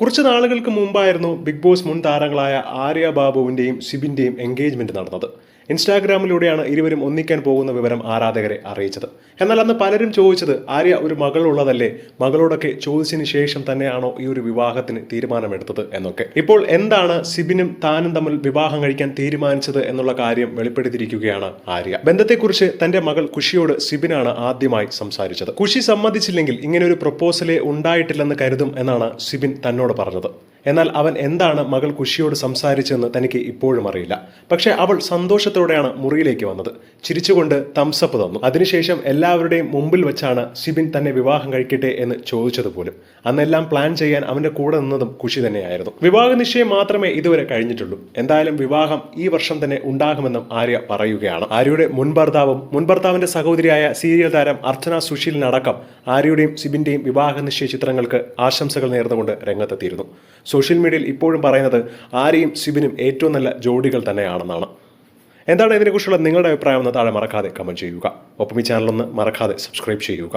കുറച്ച് നാളുകൾക്ക് മുമ്പായിരുന്നു ബിഗ് ബോസ് മുൻ താരങ്ങളായ ആര്യ ബാബുവിന്റെയും സിബിന്റെയും എൻഗേജ്മെന്റ് നടന്നത്. ഇൻസ്റ്റാഗ്രാമിലൂടെയാണ് ഇരുവരും ഒന്നിക്കാൻ പോകുന്ന വിവരം ആരാധകരെ അറിയിച്ചത്. എന്നാൽ അന്ന് പലരും ചോദിച്ചത് ആര്യ ഒരു മകളുള്ളതല്ലേ? മകളോടൊക്കെ ചോദിച്ചതിന് ശേഷം തന്നെയാണോ ഈ ഒരു വിവാഹത്തിന് തീരുമാനമെടുത്തത്? എന്നൊക്കെ. ഇപ്പോൾ എന്താണ് സിബിനും താനും തമ്മിൽ വിവാഹം കഴിക്കാൻ തീരുമാനിച്ചത് എന്നുള്ള കാര്യം വെളിപ്പെടുത്തിയിരിക്കുകയാണ് ആര്യ. ബന്ധത്തെക്കുറിച്ച് തന്റെ മകൾ കുഷിയോട് സിബിനാണ് ആദ്യമായി സംസാരിച്ചത്. കുഷി സമ്മതിച്ചില്ലെങ്കിൽ ഇങ്ങനെ ഒരു പ്രപ്പോസലേ ഉണ്ടായിട്ടില്ലെന്ന് കരുതും എന്നാണ് സിബിൻ തന്നോട് പറഞ്ഞത്. എന്നാൽ അവൻ എന്താണ് മകൾ കുഷിയോട് സംസാരിച്ചതെന്ന് തനിക്ക് ഇപ്പോഴും അറിയില്ല. പക്ഷേ അവൾ സന്തോഷത്തോടെയാണ് മുറിയിലേക്ക് വന്നത്. ചിരിച്ചുകൊണ്ട് തംസപ്പ് തന്നു. അതിനുശേഷം എല്ലാവരുടെയും മുമ്പിൽ വെച്ചാണ് സിബിൻ തന്നെ വിവാഹം കഴിക്കട്ടെ എന്ന് ചോദിച്ചതുപോലും. അന്നെല്ലാം പ്ലാൻ ചെയ്യാൻ അവന്റെ കൂടെ നിന്നതും കുഷി തന്നെയായിരുന്നു. വിവാഹ നിശ്ചയം മാത്രമേ ഇതുവരെ കഴിഞ്ഞിട്ടുള്ളൂ. എന്തായാലും വിവാഹം ഈ വർഷം തന്നെ ഉണ്ടാകുമെന്നും ആര്യ പറയുകയാണ്. ആര്യയുടെ മുൻ ഭർത്താവും മുൻ ഭർത്താവിന്റെ സഹോദരിയായ സീരിയൽ താരം അർച്ചന സുശീലിനടക്കം ആര്യയുടെയും സിബിന്റെയും വിവാഹ നിശ്ചയ ചിത്രങ്ങൾക്ക് ആശംസകൾ നേർന്നുകൊണ്ട് രംഗത്തെത്തിയിരുന്നു. സോഷ്യൽ മീഡിയയിൽ ഇപ്പോഴും പറയുന്നത് ആരെയും സിബിനും ഏറ്റവും നല്ല ജോഡികൾ തന്നെയാണെന്നാണ്. എന്താണ് ഇതിനെക്കുറിച്ചുള്ള നിങ്ങളുടെ അഭിപ്രായം എന്ന് താഴെ മറക്കാതെ കമന്റ് ചെയ്യുക. ഒപ്പം ഈ ചാനലൊന്ന് മറക്കാതെ സബ്സ്ക്രൈബ് ചെയ്യുക.